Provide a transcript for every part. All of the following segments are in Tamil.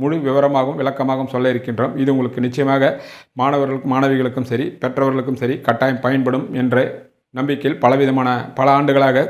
முழு விவரமாகவும் விளக்கமாகவும் சொல்ல இருக்கின்றோம். இது உங்களுக்கு நிச்சயமாக மாணவர்களுக்கும் மாணவிகளுக்கும் சரி பெற்றவர்களுக்கும் சரி கட்டாயம் பயன்படும் என்ற நம்பிக்கையில் பலவிதமான பல ஆண்டுகளாக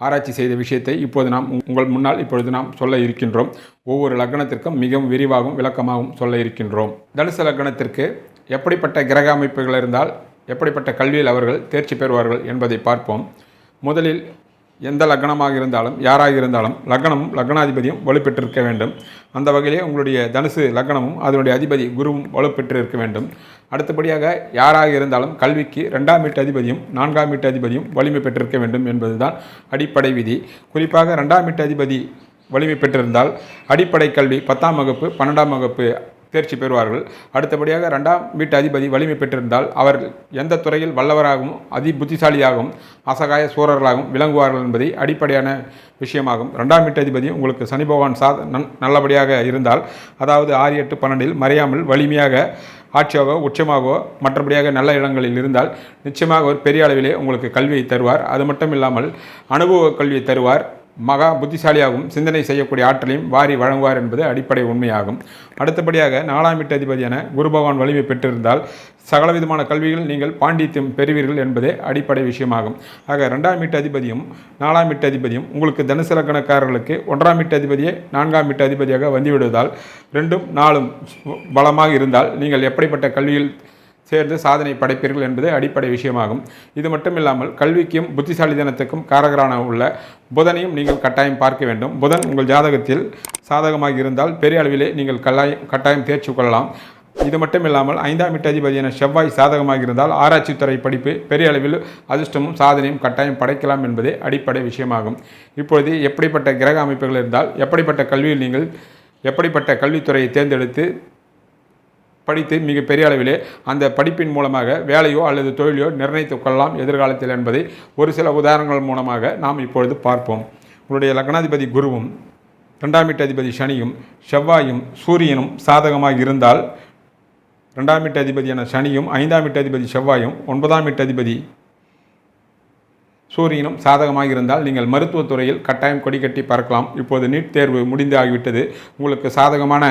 ஆராய்ச்சி செய்த விஷயத்தை இப்போது நாம் உங்கள் முன்னால் இப்பொழுது நாம் சொல்ல இருக்கின்றோம். ஒவ்வொரு லக்னத்திற்கும் மிகவும் விரிவாகவும் விளக்கமாகவும் சொல்ல இருக்கின்றோம். தனுசு லக்னத்திற்கு எப்படிப்பட்ட கிரக அமைப்புகள் இருந்தால் எப்படிப்பட்ட கல்வியில் அவர்கள் தேர்ச்சி பெறுவார்கள் என்பதை பார்ப்போம். முதலில் எந்த லக்னமாக இருந்தாலும் யாராக இருந்தாலும் லக்னமும் லக்னாதிபதியும் வலுப்பெற்றிருக்க வேண்டும். அந்த வகையிலே உங்களுடைய தனுசு லக்னமும் அதனுடைய அதிபதி குருவும் வலுப்பெற்று இருக்க வேண்டும். அடுத்தபடியாக யாராக இருந்தாலும் கல்விக்கு ரெண்டாம் வீட்டு அதிபதியும் நான்காம் வீட்டு அதிபதியும் வலிமை பெற்றிருக்க வேண்டும் என்பதுதான் அடிப்படை விதி. குறிப்பாக ரெண்டாம் வீட்டு அதிபதி வலிமை பெற்றிருந்தால் அடிப்படை கல்வி பத்தாம் வகுப்பு பன்னெண்டாம் வகுப்பு தேர்ச்சி பெறுவார்கள். அடுத்தபடியாக ரெண்டாம் வீட்டு அதிபதி வலிமை பெற்றிருந்தால் அவர் எந்த துறையில் வல்லவராகவும் அதி புத்திசாலியாகவும் அசகாய சூரர்களாகவும் விளங்குவார்கள் என்பதை அடிப்படையான விஷயமாகும். ரெண்டாம் வீட்டு அதிபதி உங்களுக்கு சனி பகவான் சா நன் நல்லபடியாக இருந்தால் அதாவது ஆறு எட்டு பன்னெண்டில் மறையாமல் வலிமையாக ஆட்சியாகவோ உச்சமாகவோ மற்றபடியாக நல்ல இடங்களில் இருந்தால் நிச்சயமாக ஒரு பெரிய அளவிலே உங்களுக்கு கல்வியை தருவார். அது மட்டும் இல்லாமல் அனுபவ கல்வியை தருவார். மகா புத்திசாலியாகவும் சிந்தனை செய்யக்கூடிய ஆற்றலையும் வாரி வழங்குவார் என்பது அடிப்படை உண்மையாகும். அடுத்தபடியாக நாலாம் வீட்டு அதிபதியான குரு பகவான் வலிமை பெற்றிருந்தால் சகலவிதமான கல்விகள் நீங்கள் பாண்டித்யம் பெறுவீர்கள் என்பதே அடிப்படை விஷயமாகும். ஆக ரெண்டாம் வீட்டு அதிபதியும் நாலாம் வீட்டு அதிபதியும் உங்களுக்கு தனுசு லக்கணக்காரர்களுக்கு ஒன்றாம் வீட்டு அதிபதியே நான்காம் வீட்டு அதிபதியாக வந்துவிடுவதால் ரெண்டும் நாளும் பலமாக இருந்தால் நீங்கள் எப்படிப்பட்ட கல்வியில் சேர்ந்து சாதனை படைப்பீர்கள் என்பது அடிப்படை விஷயமாகும். இது மட்டும் இல்லாமல் கல்விக்கும் புத்திசாலித்தனத்துக்கும் காரகரான உள்ள புதனையும் நீங்கள் கட்டாயம் பார்க்க வேண்டும். புதன் உங்கள் ஜாதகத்தில் சாதகமாக இருந்தால் பெரிய அளவிலே நீங்கள் கல்லாயம் கட்டாயம் தேர்ச்சி கொள்ளலாம். இது மட்டும் இல்லாமல் ஐந்தாம் வீட்டு அதிபதியான செவ்வாய் சாதகமாக இருந்தால் ஆராய்ச்சித்துறை படிப்பு பெரிய அளவில் அதிர்ஷ்டமும் சாதனையும் கட்டாயம் படைக்கலாம் என்பதே அடிப்படை விஷயமாகும். இப்பொழுது எப்படிப்பட்ட கிரக அமைப்புகள் இருந்தால் எப்படிப்பட்ட கல்வியில் நீங்கள் எப்படிப்பட்ட கல்வித்துறையை தேர்ந்தெடுத்து படித்து மிக பெரிய அளவிலே அந்த படிப்பின் மூலமாக வேலையோ அல்லது தொழிலையோ நிர்ணயித்துக் கொள்ளலாம் எதிர்காலத்தில் என்பதை ஒரு சில உதாரணங்கள் மூலமாக நாம் இப்பொழுது பார்ப்போம். உங்களுடைய லக்னாதிபதி குருவும் ரெண்டாம் வீட்டு அதிபதி சனியும் செவ்வாயும் சூரியனும் சாதகமாக இருந்தால் ரெண்டாம் வீட்டு அதிபதியான சனியும் ஐந்தாம் வீட்டு அதிபதி செவ்வாயும் ஒன்பதாம் வீட்டு அதிபதி சூரியனும் சாதகமாக இருந்தால் நீங்கள் மருத்துவத்துறையில் கட்டாயம் கொடி கட்டி பறக்கலாம். இப்போது நீட் தேர்வு முடிந்து ஆகிவிட்டது. உங்களுக்கு சாதகமான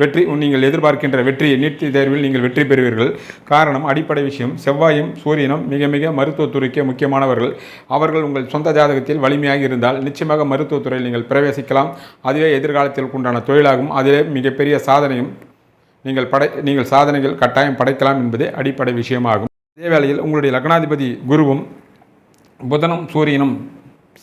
வெற்றி நீங்கள் எதிர்பார்க்கின்ற வெற்றியை நீட் தேர்வில் நீங்கள் வெற்றி பெறுவீர்கள். காரணம் அடிப்படை விஷயம் செவ்வாயும் சூரியனும் மிக மிக மருத்துவத்துறைக்கு முக்கியமானவர்கள். அவர்கள் உங்கள் சொந்த ஜாதகத்தில் வலிமையாக இருந்தால் நிச்சயமாக மருத்துவத்துறையில் நீங்கள் பிரவேசிக்கலாம். அதுவே எதிர்காலத்தில் உண்டான தொழிலாகும். அதிலே மிகப்பெரிய சாதனையும் நீங்கள் படை நீங்கள் சாதனைகள் கட்டாயம் படைக்கலாம் என்பதே அடிப்படை விஷயமாகும். அதே வேளையில் உங்களுடைய லக்னாதிபதி குருவும் புதனும் சூரியனும்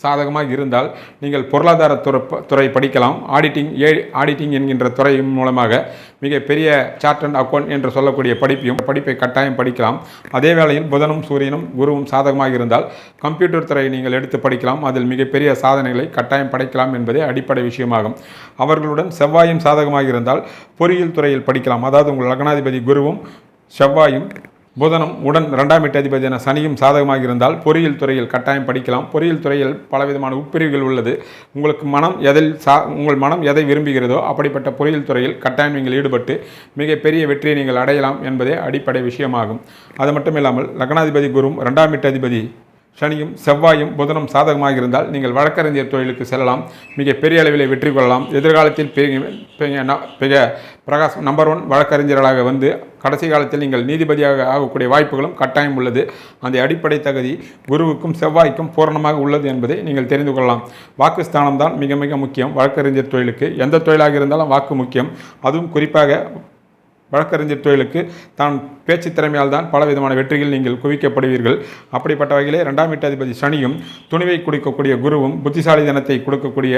சாதகமாக இருந்தால் நீங்கள் பொருளாதார துறை துறை படிக்கலாம். ஆடிட்டிங் ஏ ஆடிட்டிங் என்கின்ற துறையின் மூலமாக மிகப்பெரிய பெரிய சார்ட் அண்ட் அக்கௌண்ட் என்று சொல்லக்கூடிய படிப்பையும் படிப்பை கட்டாயம் படிக்கலாம். அதே வேளையில் புதனும் சூரியனும் குருவும் சாதகமாக இருந்தால் கம்ப்யூட்டர் துறையை நீங்கள் எடுத்து படிக்கலாம். அதில் மிகப்பெரிய சாதனைகளை கட்டாயம் படைக்கலாம் என்பதே அடிப்படை விஷயமாகும். அவர்களுடன் செவ்வாயும் சாதகமாக இருந்தால் பொறியியல் துறையில் படிக்கலாம். அதாவது உங்கள் லக்னாதிபதி குருவும் செவ்வாயும் புதனும் உடன் இரண்டாம் வீட்டு அதிபதியான சனியும் சாதகமாக இருந்தால் பொறியியல் துறையில் கட்டாயம் படிக்கலாம். பொறியியல் துறையில் பலவிதமான உட்பிரிவுகள் உள்ளது. உங்களுக்கு மனம் எதில் சா உங்கள் மனம் எதை விரும்புகிறதோ அப்படிப்பட்ட பொறியியல் துறையில் கட்டாயம் நீங்கள் ஈடுபட்டு மிகப்பெரிய வெற்றியை நீங்கள் அடையலாம் என்பதே அடிப்படை விஷயமாகும். அது மட்டும் இல்லாமல் லக்னாதிபதி குரும் இரண்டாம் வீட்டு அதிபதி சனியும் செவ்வாயும் புதனும் சாதகமாக இருந்தால் நீங்கள் வழக்கறிஞர் தொழிலுக்கு செல்லலாம். மிக பெரிய அளவில் வெற்றி கொள்ளலாம். எதிர்காலத்தில் பெரிய பெரிய ந- பிரகாஷ் நம்பர் ஒன் வழக்கறிஞர்களாக வந்து கடைசி காலத்தில் நீங்கள் நீதிபதியாக ஆகக்கூடிய வாய்ப்புகளும் கட்டாயம் உள்ளது. அந்த அடிப்படை தகுதி குருவுக்கும் செவ்வாய்க்கும் பூரணமாக உள்ளது என்பதை நீங்கள் தெரிந்து கொள்ளலாம். வாக்குஸ்தானம் தான் மிக மிக முக்கியம். வழக்கறிஞர் தொழிலுக்கு எந்த தொழிலாக இருந்தாலும் வாக்கு முக்கியம். அதுவும் குறிப்பாக வழக்கறிஞர் தொழிலுக்கு தான் பேச்சு திறமையால் தான் பல விதமான வெற்றிகள் நீங்கள் குவிக்கப்படுவீர்கள். அப்படிப்பட்ட வகையிலே ரெண்டாம் வீட்டாதிபதி சனியும் துணிவை கொடுக்கக்கூடிய குருவும் புத்திசாலி தினத்தை கொடுக்கக்கூடிய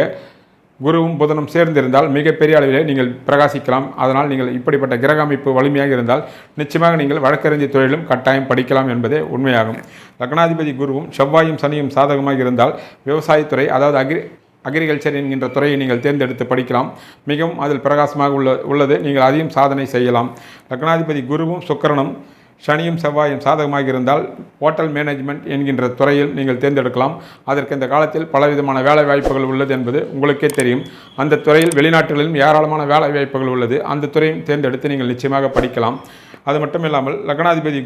குருவும் புதனும் சேர்ந்திருந்தால் மிகப்பெரிய அளவிலே நீங்கள் பிரகாசிக்கலாம். அதனால் நீங்கள் இப்படிப்பட்ட கிரக அமைப்பு வலிமையாக இருந்தால் நிச்சயமாக நீங்கள் வழக்கறிஞர் தொழிலும் கட்டாயம் படிக்கலாம் என்பதே உண்மையாகும். லக்னாதிபதி குருவும் செவ்வாயும் சனியும் சாதகமாக இருந்தால் விவசாயத்துறை அதாவது அக்ரி அக்ரிகல்ச்சர் என்கின்ற துறையை நீங்கள் தேர்ந்தெடுத்து படிக்கலாம். மிகவும் அதில் பிரகாசமாக உள்ள உள்ளது. நீங்கள் அதையும் சாதனை செய்யலாம். லக்னாதிபதி குருவும் சுக்கரனும் சனியும் செவ்வாயும் சாதகமாக இருந்தால் ஹோட்டல் மேனேஜ்மெண்ட் என்கின்ற துறையில் நீங்கள் தேர்ந்தெடுக்கலாம். அதற்கு இந்த காலத்தில் பலவிதமான வேலை வாய்ப்புகள் உள்ளது என்பது உங்களுக்கே தெரியும். அந்த துறையில் வெளிநாடுகளிலும் ஏராளமான வேலை வாய்ப்புகள் உள்ளது. அந்த துறையும் தேர்ந்தெடுத்து நீங்கள் நிச்சயமாக படிக்கலாம். அது மட்டும் இல்லாமல் லக்னாதிபதி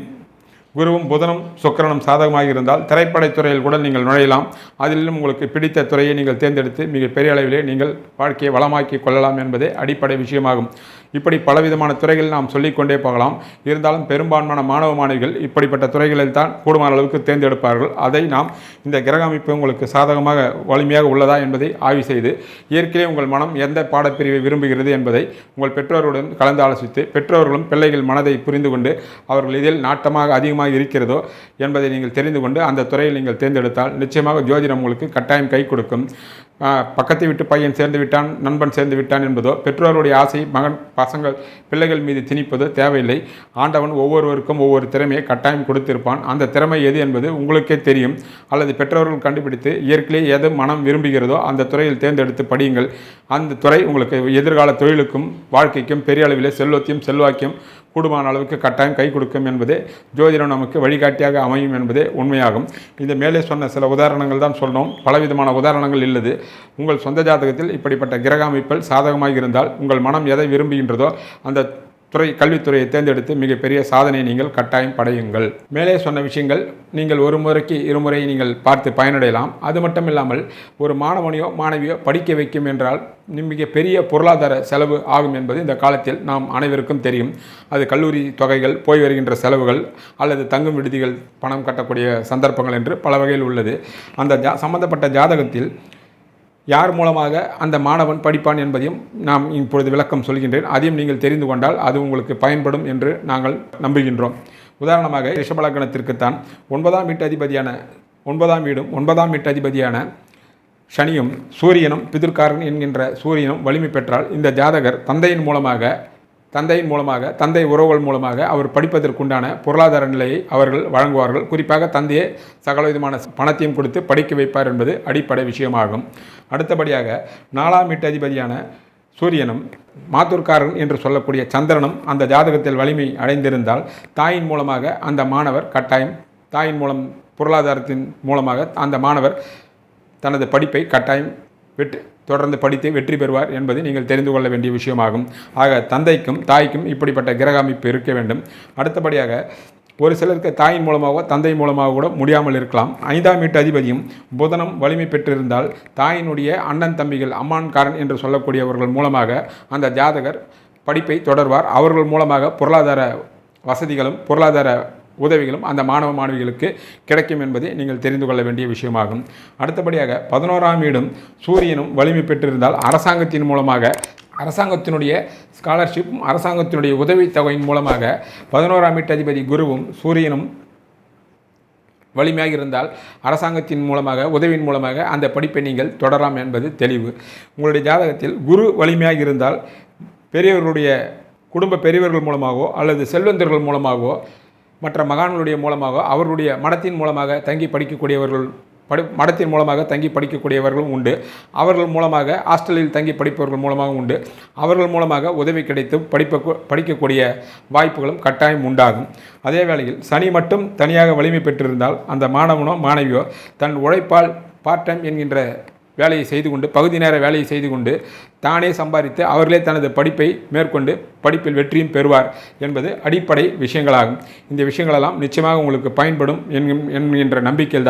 குருவும் புதனும் சுக்கரனும் சாதகமாக இருந்தால் திரைப்படத் துறையில் கூட நீங்கள் நுழையலாம். அதிலும் உங்களுக்கு பிடித்த துறையை நீங்கள் தேர்ந்தெடுத்து மிக பெரிய அளவிலே நீங்கள் வாழ்க்கையை வளமாக்கி கொள்ளலாம் என்பதே அடிப்படை விஷயமாகும். இப்படி பலவிதமான துறைகள் நாம் சொல்லிக்கொண்டே போகலாம். இருந்தாலும் பெரும்பான்மையான மாணவ மாணவிகள் இப்படிப்பட்ட துறைகளில் தான் கூடுமான அளவுக்கு தேர்ந்தெடுப்பார்கள். அதை நாம் இந்த கிரக அமைப்பு உங்களுக்கு சாதகமாக வலிமையாக உள்ளதா என்பதை ஆய்வு செய்து இயற்கையே உங்கள் மனம் எந்த பாடப்பிரிவை விரும்புகிறது என்பதை உங்கள் பெற்றோருடன் கலந்து ஆலோசித்து பெற்றோர்களும் பிள்ளைகள் மனதை புரிந்து கொண்டு அவர்கள் இதில் நாட்டமாக அதிகமாக இருக்கிறதோ என்பதை நீங்கள் தெரிந்து கொண்டு அந்த துறையில் நீங்கள் தேர்ந்தெடுத்தால் நிச்சயமாக ஜோதிடம் உங்களுக்கு கட்டாயம் கை கொடுக்கும். பக்கத்து வீட்டு பையன் சேர்ந்து விட்டான் நண்பன் சேர்ந்து விட்டான் என்பதோ பெற்றோருடைய ஆசை மகன் பசங்கள் பிள்ளைகள் மீது திணிப்பதோ தேவையில்லை. ஆண்டவன் ஒவ்வொருவருக்கும் ஒவ்வொரு திறமையை கட்டாயம் கொடுத்திருப்பான். அந்த திறமை எது என்பது உங்களுக்கே தெரியும். அல்லது பெற்றோர்கள் கண்டுபிடித்து இயற்கையிலே எது மனம் விரும்புகிறதோ அந்த துறையில் தேர்ந்தெடுத்து படியுங்கள். அந்த துறை உங்களுக்கு எதிர்கால தொழிலுக்கும் வாழ்க்கைக்கும் பெரிய அளவில் செல்வத்தையும் செல்வாக்கியம் கூடுமான அளவுக்கு கட்டாயம் கை கொடுக்கும் என்பதே ஜோதிடம் நமக்கு வழிகாட்டியாக அமையும் என்பதே உண்மையாகும். இந்த மேலே சொன்ன சில உதாரணங்கள் தான் சொன்னோம் பலவிதமான உதாரணங்கள் இல்லது. உங்கள் சொந்த ஜாதகத்தில் இப்படிப்பட்ட கிரக அமைப்பில் சாதகமாக இருந்தால் உங்கள் மனம் எதை விரும்புகின்றதோ அந்த துறை கல்வித்துறையை தேர்ந்தெடுத்து மிகப்பெரிய சாதனையை நீங்கள் கட்டாயம் படையுங்கள். மேலே சொன்ன விஷயங்கள் நீங்கள் ஒரு முறைக்கு இருமுறை நீங்கள் பார்த்து பயனடையலாம். அது மட்டும் இல்லாமல் ஒரு மாணவனையோ மாணவியோ படிக்க வைக்கும் என்றால் மிகப்பெரிய பொருளாதார செலவு ஆகும் என்பது இந்த காலத்தில் நாம் அனைவருக்கும் தெரியும். அது கல்லூரி தொகைகள் போய் வருகின்ற செலவுகள் அல்லது தங்கும் விடுதிகள் பணம் கட்டக்கூடிய சந்தர்ப்பங்கள் என்று பல வகையில் உள்ளது. அந்த ஜா சம்பந்தப்பட்ட ஜாதகத்தில் யார் மூலமாக அந்த மாணவன் படிப்பான் என்பதையும் நாம் இப்பொழுது விளக்கம் சொல்கின்றேன். அதையும் நீங்கள் தெரிந்து கொண்டால் அது உங்களுக்கு பயன்படும் என்று நாங்கள் நம்புகின்றோம். உதாரணமாக ரிஷபலக்கணத்திற்குத்தான் ஒன்பதாம் வீட்டு அதிபதியான ஒன்பதாம் வீடும் ஒன்பதாம் வீட்டு அதிபதியான சனியும் சூரியனும் பிதிர்காரன் என்கின்ற சூரியனும் வலிமை பெற்றால் இந்த ஜாதகர் தந்தையின் மூலமாக தந்தையின் மூலமாக தந்தை உறவுகள் மூலமாக அவர் படிப்பதற்குண்டான பொருளாதார நிலையை அவர்கள் வழங்குவார்கள். குறிப்பாக தந்தையே சகலவிதமான பணத்தையும் கொடுத்து படிக்க வைப்பார் என்பது அடிப்படை விஷயமாகும். அடுத்தபடியாக நாலாம் வீட்டு அதிபதியான சூரியனும் மாத்தூர்காரன் என்று சொல்லக்கூடிய சந்திரனும் அந்த ஜாதகத்தில் வலிமை அடைந்திருந்தால் தாயின் மூலமாக அந்த மாணவர் கட்டாயம் தாயின் மூலம் பொருளாதாரத்தின் மூலமாக அந்த மாணவர் தனது படிப்பை கட்டாயம் விட்டு தொடர்ந்து படித்து வெற்றி பெறுவார் என்பதை நீங்கள் தெரிந்து கொள்ள வேண்டிய விஷயமாகும். ஆக தந்தைக்கும் தாய்க்கும் இப்படிப்பட்ட கிரக அமைப்பு இருக்க வேண்டும். அடுத்தபடியாக ஒரு சிலருக்கு தாயின் மூலமாகவோ தந்தை மூலமாக கூட முடியாமல் இருக்கலாம். ஐந்தாம் வீட்டு அதிபதியும் புதனம் வலிமை பெற்றிருந்தால் தாயினுடைய அண்ணன் தம்பிகள் அம்மான்காரன் என்று சொல்லக்கூடியவர்கள் மூலமாக அந்த ஜாதகர் படிப்பை தொடர்வார். அவர்கள் மூலமாக பொருளாதார வசதிகளும் பொருளாதார உதவிகளும் அந்த மாணவ மாணவிகளுக்கு கிடைக்கும் என்பதை நீங்கள் தெரிந்து கொள்ள வேண்டிய விஷயமாகும். அடுத்தபடியாக பதினோராம் வீடும் சூரியனும் வலிமை பெற்றிருந்தால் அரசாங்கத்தின் மூலமாக அரசாங்கத்தினுடைய ஸ்காலர்ஷிப்பும் அரசாங்கத்தினுடைய உதவித்தொகையின் மூலமாக பதினோராம் வீட்டு அதிபதி குருவும் சூரியனும் வலிமையாக இருந்தால் அரசாங்கத்தின் மூலமாக உதவியின் மூலமாக அந்த படிப்பை நீங்கள் தொடரலாம் என்பது தெளிவு. உங்களுடைய ஜாதகத்தில் குரு வலிமையாக இருந்தால் பெரியவர்களுடைய குடும்ப பெரியவர்கள் மூலமாகவோ அல்லது செல்வந்தர்கள் மூலமாகவோ மற்ற மகான்களுடைய மூலமாக அவர்களுடைய மடத்தின் மூலமாக தங்கி படிக்கக்கூடியவர்கள் படி மடத்தின் மூலமாக தங்கி படிக்கக்கூடியவர்களும் உண்டு. அவர்கள் மூலமாக ஹாஸ்டலில் தங்கி படிப்பவர்கள் மூலமாகவும் உண்டு. அவர்கள் மூலமாக உதவி கிடைத்து படிப்ப படிக்கக்கூடிய வாய்ப்புகளும் கட்டாயம் உண்டாகும். அதே வேளையில் சனி மட்டும் தனியாக வலிமை பெற்றிருந்தால் அந்த மாணவனோ மாணவியோ தன் உழைப்பால் பார்ட் டைம் என்கின்ற வேலையை செய்து கொண்டு பகுதி நேர வேலையை செய்து கொண்டு தானே சம்பாதித்து அவர்களே தனது படிப்பை மேற்கொண்டு படிப்பில் வெற்றியும் பெறுவார் என்பது அடிப்படை விஷயங்களாகும். இந்த விஷயங்களெல்லாம் நிச்சயமாக உங்களுக்கு பயன்படும் என்கின்ற நம்பிக்கையில்